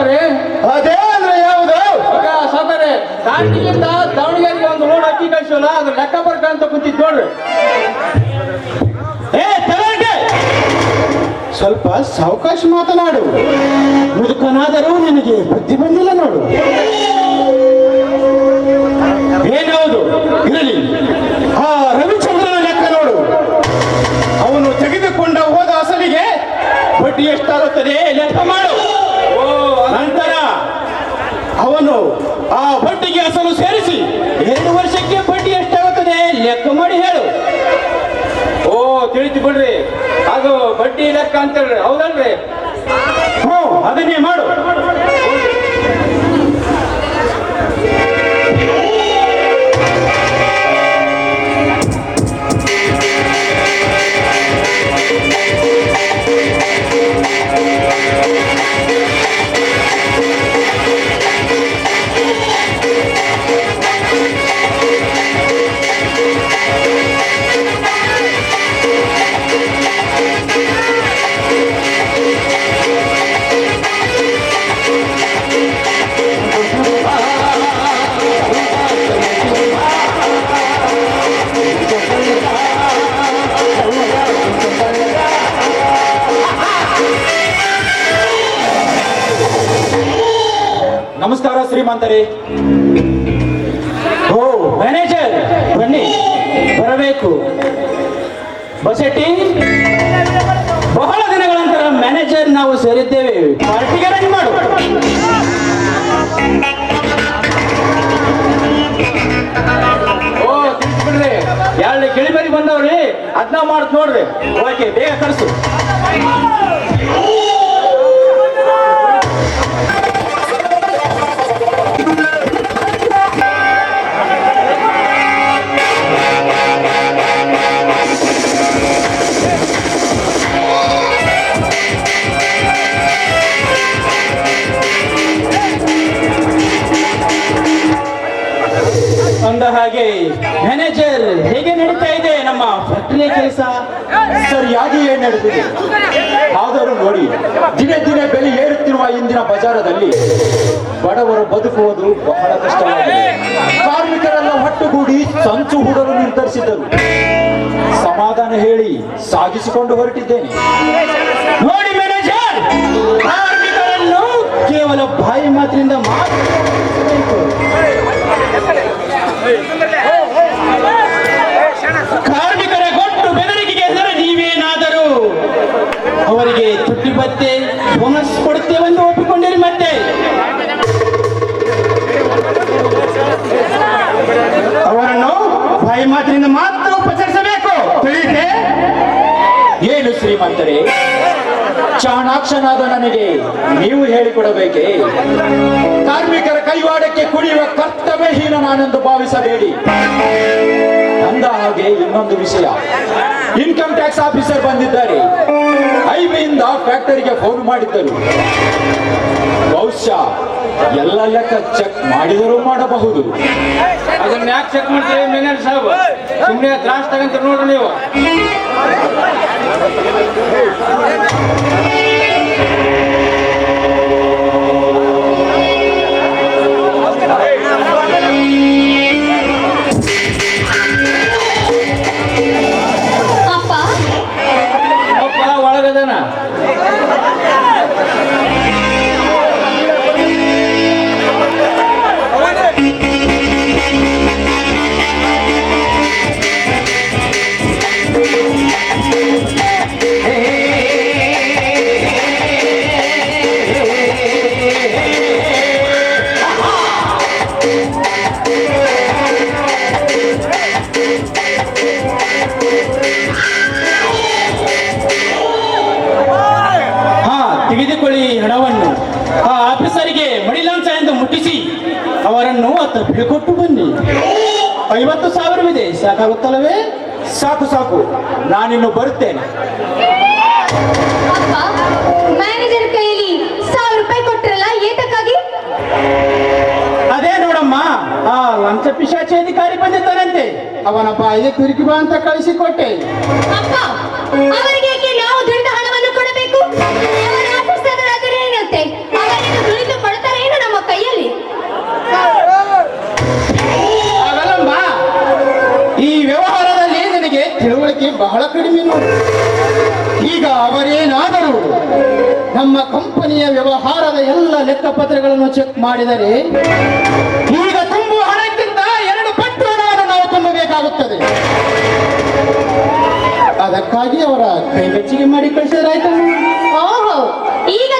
ಸೋದರಿ ಅದೇ ಅಂದ್ರೆ ಯಾವುದು? ಸೋದರಿ ದಾಂಡಿಗಿಂದ ದಾವಣಗೆರೆಗೆ ಒಂದು ಲೋಡ್ ಅಕ್ಕಿ ಕಳಿಸೋಲ್ಲ ಅದ್ರ ಲೆಕ್ಕ ಬರ್ಕ ಅಂತ ಕುಂತಿದ್ ನೋಡ್ರಿ. ಏ ಸ್ವಲ್ಪ ಸಾವಕಾಶ ಮಾತನಾಡು. ಮುದುಕನಾದರೂ ನಿನಗೆ ಬುದ್ಧಿ ಬಂದಿಲ್ಲ ನೋಡು. ಏನೌದು ಇರಲಿ. ಆ ರವಿಚಂದ್ರನ ಲೆಕ್ಕ ನೋಡು. ಅವನು ತೆಗೆದುಕೊಂಡ ಹೋದ ಅಸಲಿಗೆ ಬಡ್ಡಿ ಎಷ್ಟಾಗುತ್ತದೆ? ಲೆಕ್ಕ ಮಾಡು. ಓ ನಂತರ ಅವನು ಆ ಬಡ್ಡಿಗೆ ಅಸಲು ಸೇರಿಸಿ ಎರಡು ವರ್ಷಕ್ಕೆ ಬಡ್ಡಿ ಎಷ್ಟಾಗುತ್ತದೆ ಲೆಕ್ಕ ಮಾಡಿ ಹೇಳು. ಓ ತಿಳಿತು ಬಿಡ್ರಿ. ಅದು ಬಡ್ಡಿ ಲೆಕ್ಕ ಅಂತ ಹೌದಲ್ರಿ? ಹ್ಞೂ ಅದನ್ನೇ ಮಾಡು. ಶ್ರೀಮಂತರೇ ಓ ಮ್ಯಾನೇಜರ್ ಬನ್ನಿ. ಬರಬೇಕು. ಬಸೆಟ್ಟಿ, ಬಹಳ ದಿನಗಳ ನಂತರ ಮ್ಯಾನೇಜರ್ ನಾವು ಸೇರಿದ್ದೇವೆ. ಪಾರ್ಟಿಗೆ ರೆಡಿ ಮಾಡು. ಓ ತಿಳಿತು ಬಿಡ್ರಿ ಎರಡು ಗಿಳಿಬರಿ ಬಂದವ್ರಿ ಅದನ್ನ ಮಾಡ್ತು ನೋಡ್ರಿ. ಓಕೆ, ಬೇಗ ಕಳಿಸು. ಹಾಗೆ ಮ್ಯಾನೇಜರ್ ಹೇಗೆ ನಡೀತಾ ಇದೆ ನಮ್ಮ ಫ್ಯಾಕ್ಟರಿಯ ಕೆಲಸ ಸರಿಯಾಗಿಯೇ ನಡೆದಿದೆ? ಆದರೂ ನೋಡಿ, ದಿನೇ ದಿನೇ ಬೆಲೆ ಏರುತ್ತಿರುವ ಇಂದಿನ ಬಜಾರದಲ್ಲಿ ಬಡವರು ಬದುಕುವುದು ಬಹಳ ಕಷ್ಟವಾಗಿದೆ. ಕಾರ್ಮಿಕರೆಲ್ಲ ಒಟ್ಟುಗೂಡಿ ಸಂಚು ಹೂಡಲು ನಿರ್ಧರಿಸಿದ್ದರು. ಸಮಾಧಾನ ಹೇಳಿ ಸಾಗಿಸಿಕೊಂಡು ಹೊರಟಿದ್ದೇನೆ. ನೋಡಿ ಮ್ಯಾನೇಜರ್ ಕಾರ್ಮಿಕರನ್ನು ಕೇವಲ ಬಾಯಿ ಮಾತಿನಿಂದ ಮಾತ್ರ ನೀವು ಹೇಳಿಕೊಡಬೇಕೇ ಕಾರ್ಮಿಕರ ಕೈವಾಡಕ್ಕೆ ಕುಡಿಯುವ ಕರ್ತವ್ಯಹೀನ ನಾನೆಂದು ಭಾವಿಸಬೇಡಿ. ಅಂದ ಹಾಗೆ ಇನ್ನೊಂದು ವಿಷಯ. ಇನ್ಕಮ್ ಟ್ಯಾಕ್ಸ್ ಆಫೀಸರ್ ಬಂದಿದ್ದಾರೆ. ಐಬಿಯಿಂದ ಫ್ಯಾಕ್ಟರಿಗೆ ಫೋನ್ ಮಾಡಿದ್ದರು. ಬಹುಶಃ ಎಲ್ಲ ಲೆಕ್ಕ ಚೆಕ್ ಮಾಡಿದರೂ ಮಾಡಬಹುದು. ಅದನ್ನ ಯಾಕೆ ಚೆಕ್ ಮಾಡ್ತೀವಿ ಮ್ಯಾನೇಜರ್ ಸಾಹೇಬ್ ಸುಮ್ಮನೆ ತ್ರಾಸ್ ತಗಂತ ನೋಡ್ರಿ ನೀವು. ಐವತ್ತು ಸಾವಿರವಿದೆ. ಸಾಕಾಗುತ್ತಲ್ಲವೇ ಸಾಕು ಸಾಕು. ನಾನಿನ್ನು ಬರುತ್ತೇನೆ. ಮ್ಯಾನೇಜರ್ ಕೈಯಲ್ಲಿ ಸಾವಿರ ರೂಪಾಯಿ ಕೊಟ್ಟಿರಲ್ಲ ಏತಕ್ಕಾಗಿ? ಅದೇ ನೋಡಮ್ಮ ಆ ಲಂಚ ಪಿಶಾಚಿ ಅಧಿಕಾರಿ ಬಂದಿದ್ದಾನಂತೆ. ಅವನ ಬಾಯಿಗೆ ತಿರುಗಿ ಬಾ ಅಂತ ಅಪ್ಪ ಅವರಿಗೆ ತಿಳುವಳಿಕೆ ಬಹಳ ಕಡಿಮೆ ನೋಡಿ. ಈಗ ಅವರೇನಾದರೂ ನಮ್ಮ ಕಂಪನಿಯ ವ್ಯವಹಾರದ ಎಲ್ಲ ಲೆಕ್ಕಪತ್ರಗಳನ್ನು ಚೆಕ್ ಮಾಡಿದರೆ, ಈಗ ತುಂಬುವ ಹಣಕ್ಕಿಂತ ಎರಡು ಪಟ್ಟು ಹಣವನ್ನು ನಾವು ತುಂಬಬೇಕಾಗುತ್ತದೆ. ಅದಕ್ಕಾಗಿ ಅವರ ಕೈಬೆಚ್ಚಿಗೆ ಮಾಡಿ ಕಳಿಸಿದ್ರಾಯ್ತು ಈಗ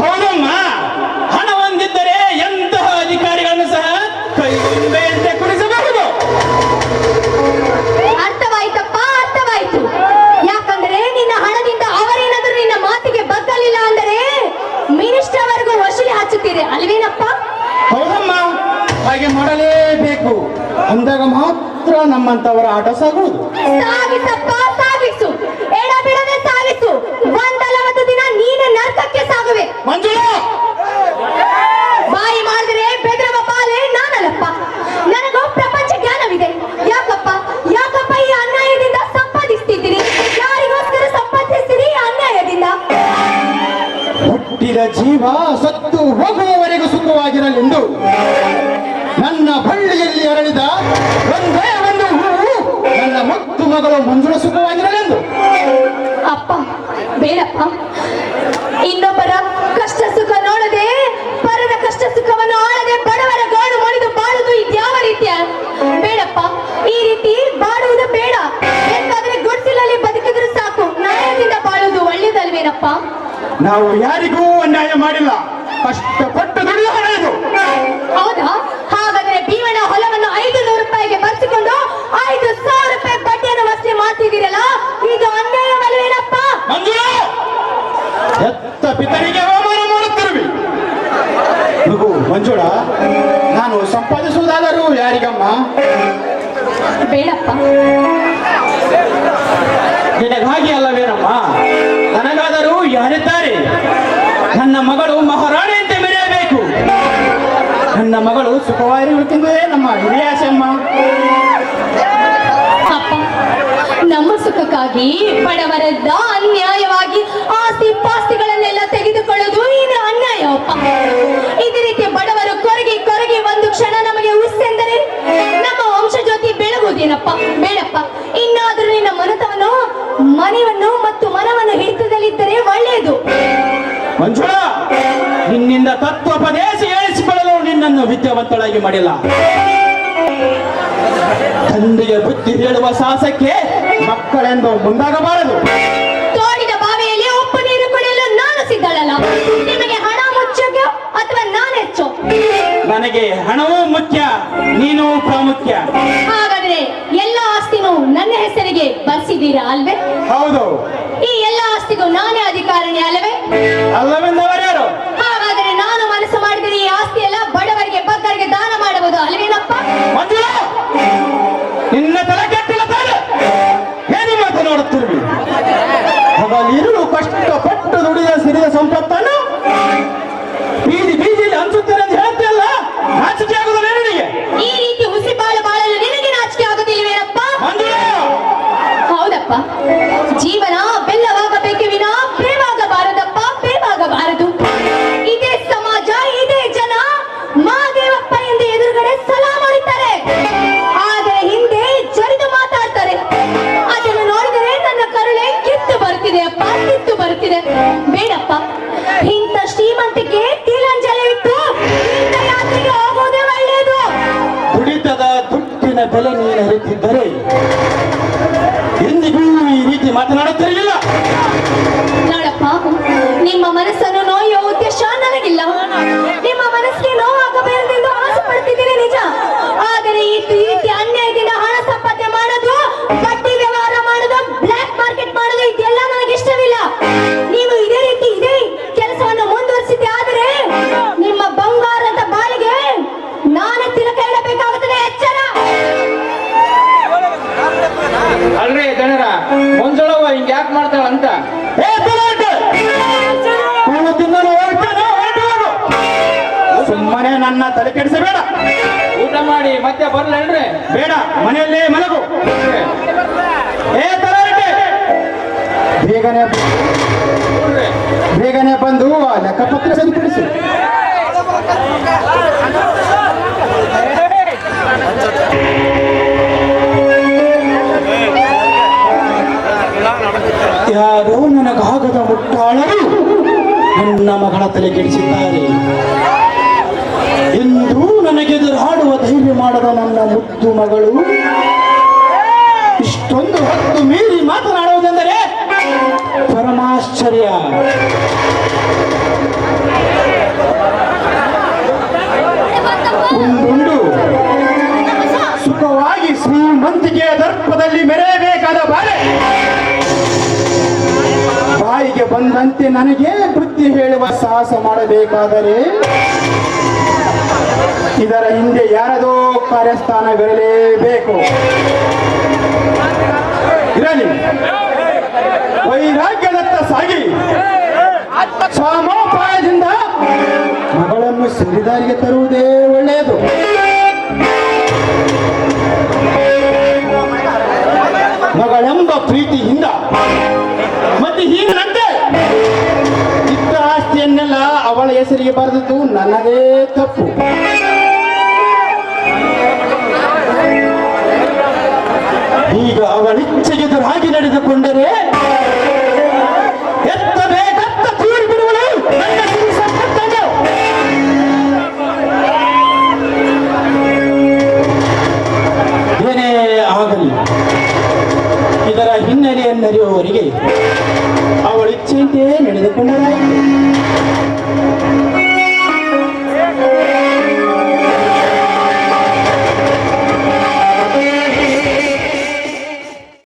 ಹೌದಮ್ಮ. ಹಣ ಹೊಂದಿದ್ದರೆ ಎಂತಹ ಅಧಿಕಾರಿಗಳನ್ನು ಸಹ ಕೈಗೊಂಬೆಯಂತೆ ಕುಡಿಸಬಹುದು ಅರ್ಥವಾಯ್ತಪ್ಪ ಅರ್ಥವಾಯ್ತು. ಯಾಕಂದ್ರೆ ನಿನ್ನ ಹಣದಿಂದ ಅವರೇನಾದ್ರೂ ನಿನ್ನ ಮಾತಿಗೆ ಬಗ್ಗಲಿಲ್ಲ ಅಂದರೆ ಮಿನಿಸ್ಟರ್ ವರೆಗೂ ವಸೂಲಿ ಹಚ್ಚುತ್ತೀರಿ ಅಲ್ವೇನಪ್ಪ? ಹೌದಮ್ಮ. ಹಾಗೆ ಮಾಡಲೇಬೇಕು. ಅಂದಾಗ ಮಾತ್ರ ನಮ್ಮಂತವರ ಆಟ ಸಾಗುವುದು. ಸಾಗಿಸಪ್ಪ ನೀನು ನರಕಕ್ಕೆ ಸಾಗುವೆ. ಮಂಜುಳ! ಬಾಯಿ ಮಾಡಿದ್ರೆ ಬೆದ್ರವ ಪಾಲೆ ನಾನಲ್ಲಪ್ಪ. ನನಗೂ ಪ್ರಪಂಚ ಜ್ಞಾನವಿದೆ. ಯಾಕಪ್ಪ? ಯಾಕಪ್ಪ ಈ ಅನ್ಯಾಯದಿಂದ ಸಂಪಾದಿಸ್ತಿದ್ದೀರಿ? ಯಾರಿಗೋಸ್ಕರ ಸಂಪಾದಿಸ್ತೀರಿ ಅನ್ಯಾಯದಿಂದ? ಹುಟ್ಟಿದ ಜೀವ ಸತ್ತು ಹೋಗುವವರೆಗೂ ಸುಖವಾಗಿರಲೆಂದು ನನ್ನ ಬಳ್ಳಿಯಲ್ಲಿ ಅರಳಿದ ಒಂದೇ ನನ್ನ ಮುತ್ತು ಮಗಳು ಮುಂದಿನ ಸುಖವಾಗಿರಲೆಂದು. ಅಪ್ಪ ಬೇಡಪ್ಪ. ಇನ್ನೊಬ್ಬರ ಕಷ್ಟ ಸುಖ ನೋಡದೆ ಪರರ ಕಷ್ಟ ಸುಖವನ್ನು ಆಳದೆ ಬಡವರ ಗಾಡು ಮಾಡಿದು ಬಾಳುದು ಇದ್ಯಾವ ರೀತಿಯ. ಬೇಡಪ್ಪ ಈ ರೀತಿ ಬಾಳುವುದು ಬೇಡ. ಬೇಕಾದ್ರೆ ಗುಡ್ಸಿಲಲ್ಲಿ ಬದುಕಿದ್ರು ಸಾಕು. ನ್ಯಾಯದಿಂದ ಬಾಳುವುದು ಒಳ್ಳೇದಲ್ವೇನಪ್ಪ ನಾವು ಯಾರಿಗೂ ಅನ್ಯಾಯ ಮಾಡಿಲ್ಲ. ಕಷ್ಟಪಟ್ಟು ದುಡಿದು ಹಣ ಇದು ಹೌದಾ? ಇದು ಅನ್ಯಾಯವಲ್ವೇನಪ್ಪ ಮಂಜುಳ! ಎತ್ತ ಪಿತರಿಗೆ ಅವಮಾನ ಮಾಡುತ್ತಿರುವಿ. ಮಗು ಮಂಜುಳ ನಾನು ಸಂಪಾದಿಸುವುದಾದರೂ ಯಾರಿಗಮ್ಮ? ಬೇಡಪ್ಪ. ನಿನಗಾಗಿ ಅಲ್ಲವೇನಮ್ಮ ನನಗಾದರೂ ಯಾರಿದ್ದಾರೆ? ನನ್ನ ಮಗಳು ಮಹಾರಾಣಿ ಅಂತ ಮೆರೆಯಬೇಕು. ನನ್ನ ಮಗಳು ಸುಖವಾಗಿರಬೇಕೆಂಬುದೇ ನಮ್ಮ ಹಿರಿಯ ಆಸೆಯಮ್ಮ ಅಪ್ಪ ನಮ್ಮ ಸುಖಕ್ಕಾಗಿ ಬಡವರದ್ದ ಅನ್ಯಾಯವಾಗಿ ಆಸ್ತಿ ಪಾಸ್ತಿಗಳನ್ನೆಲ್ಲ ತೆಗೆದುಕೊಳ್ಳೋದು ಇದು ಅನ್ಯಾಯ, ಅಪ್ಪ. ಇದೇ ರೀತಿ ಬಡವರು ಕೊರಗಿ ಕೊರಗಿ ಒಂದು ಕ್ಷಣ ನಮಗೆ ಉಸ್ಸೆಂದರೆ ನಮ್ಮ ವಂಶ ಜ್ಯೋತಿ ಬೆಳಗುವುದೇನಪ್ಪ? ಬೇಡಪ್ಪ. ಇನ್ನಾದರೂ ನಿನ್ನ ಮನತವನ್ನು, ಮನೆಯನ್ನು ಮತ್ತು ಮನವನ್ನು ಹಿಡಿತದಲ್ಲಿದ್ದರೆ ಒಳ್ಳೆಯದು. ನಿನ್ನಿಂದ ತತ್ವೋಪದೇಶ ಹೇಳಿಸಿಕೊಳ್ಳಲು ನಿನ್ನನ್ನು ವಿದ್ಯಾವಂತಳಾಗಿ ಮಾಡಿಲ್ಲ. ತಂದೆಯ ಬುದ್ಧಿ ಹೇಳುವ ಸಾಹಸಕ್ಕೆ ಮಕ್ಕಳೆಂದು ಮುಂದಾಗಬಾರದು. ತೋಡಿದ ಬಾವಿಯಲ್ಲಿ ಉಪ್ಪು ನೀರು ಕುಡಿಯಲು ನಾನು ಸಿದ್ಧಳಲ್ಲ ನಿಮಗೆ ಹಣ ಮುಚ್ಚೋ ಅಥವಾ ನಾನು ಹೆಚ್ಚು? ನನಗೆ ಹಣವೂ ಮುಖ್ಯ ನೀನು ಪ್ರಾಮುಖ್ಯ. ಹಾಗಾದ್ರೆ ಎಲ್ಲ ಆಸ್ತಿನೂ ನನ್ನ ಹೆಸರಿಗೆ ಬರ್ಸಿದ್ದೀರಾ ಅಲ್ವೇ? ಹೌದು. ಈ ಎಲ್ಲ ಆಸ್ತಿಗೂ ನಾನೇ ಅಧಿಕಾರಣಿ ಅಲ್ಲವೇ? ಅಲ್ಲವೆಂದವರ್ಯಾರು? ಹಾಗಾದ್ರೆ ನಾನು ಮನಸ್ಸು ಮಾಡಿದರೆ ಈ ಆಸ್ತಿ ಎಲ್ಲ ಬಡವರಿಗೆ ಬಗ್ಗರಿಗೆ ದಾನ ಮಾಡಬಹುದು ಅಲ್ವೇನಪ್ಪ? ಮಂಜುಳ! ಸಂಪತ್ತನ್ನು ಬೀದಿ ಬೀದಿಯಲ್ಲಿ ಹಂಚುತ್ತೇನೆ ಅಂತ ಹೇಳ್ತಿಯಲ್ಲ ನಾಚಿಕೆ ಆಗುದಿಲ್ಲ ನಿನಗೆ. ಈ ರೀತಿ ಹುಸಿ ಬಾಳ ಬಾಳಲು ನಿನಗೆ ನಾಚಿಕೆ ಆಗುತ್ತಿಲ್ವೇನಪ್ಪ ಮಂಜುಳ! ಹೌದಪ್ಪ. ಜೀವನ ದುಡ್ಡಿನ ಬೆಲೆ ನೀನು ಅರಿತಿದ್ದರೆ ಎಂದಿಗೂ ಈ ರೀತಿ ಮಾತನಾಡುತ್ತಿರಲಿಲ್ಲ. ನಿಮ್ಮ ಮನಸ್ಸನ್ನು ನೋಯುವ ಉದ್ದೇಶ ನನಗಿಲ್ಲ. ನಿಮ್ಮ ಮನಸ್ಸಿಗೆ ನೋವಾಗಬೇಕೆಂದು ಆಸೆ ಪಡ್ತಿದ್ದೀನಿ ನಿಜ. ಆದರೆ ಈ ಅಲ್ರಿ ಗಣರ ಮಂಜುಳವ ಹಿಂಗ್ ಯಾಕೆ ಮಾಡ್ತಾಳ ಅಂತ. ಸುಮ್ಮನೆ ನನ್ನ ತಲೆ ಕೆಡಿಸಬೇಡ ಊಟ ಮಾಡಿ ಮತ್ತೆ ಬರ್ಲೇನ್ರಿ ಬೇಡ ಮನೆಯಲ್ಲೇ ಮಲಗು. ಏ ತಲಾಟೆ! ಬೇಗನೆ ಬೇಗನೆ ಲೆಕ್ಕಪತ್ರ ಸರಿಪಡಿಸು ಮಗಳ ಎಂದು ನನಗೆದುರಾಡುವ ಧೈರ್ಯ ಮಾಡದ ನನ್ನ ಮುದ್ದು ಮಗಳು. ಇಷ್ಟೊಂದು ಹೊತ್ತು ಮೀರಿ ಮಾತನಾಡುವುದೆಂದರೆ ಪರಮಾಶ್ಚರ್ಯ. ಸುಖವಾಗಿ ಶ್ರೀಮಂತಿಕೆಯ ದರ್ಪದಲ್ಲಿ ಮೆರೆಯಬೇಕಾದ ಬಾಳೆ. ಬಾಯಿಗೆ ಬಂದಂತೆ ನನಗೆ ಹೇಳುವ ಸಾಹಸ ಮಾಡಬೇಕಾದರೆ ಇದರ ಹಿಂದೆ ಯಾರದೋ ಕಾರ್ಯಸ್ಥಾನವಿರಲೇಬೇಕು ಇರಲಿ. ವೈರಾಗ್ಯದತ್ತ ಸಾಗಿ. ಸಮೋಪಾಯದಿಂದ ಮಗಳನ್ನು ಸರಿದಾರಿಗೆ ತರುವುದೇ. ನನ್ನದೇ ತಪ್ಪು. ಈಗ ಹಾಗೆ ನಡೆದುಕೊಂಡರೆ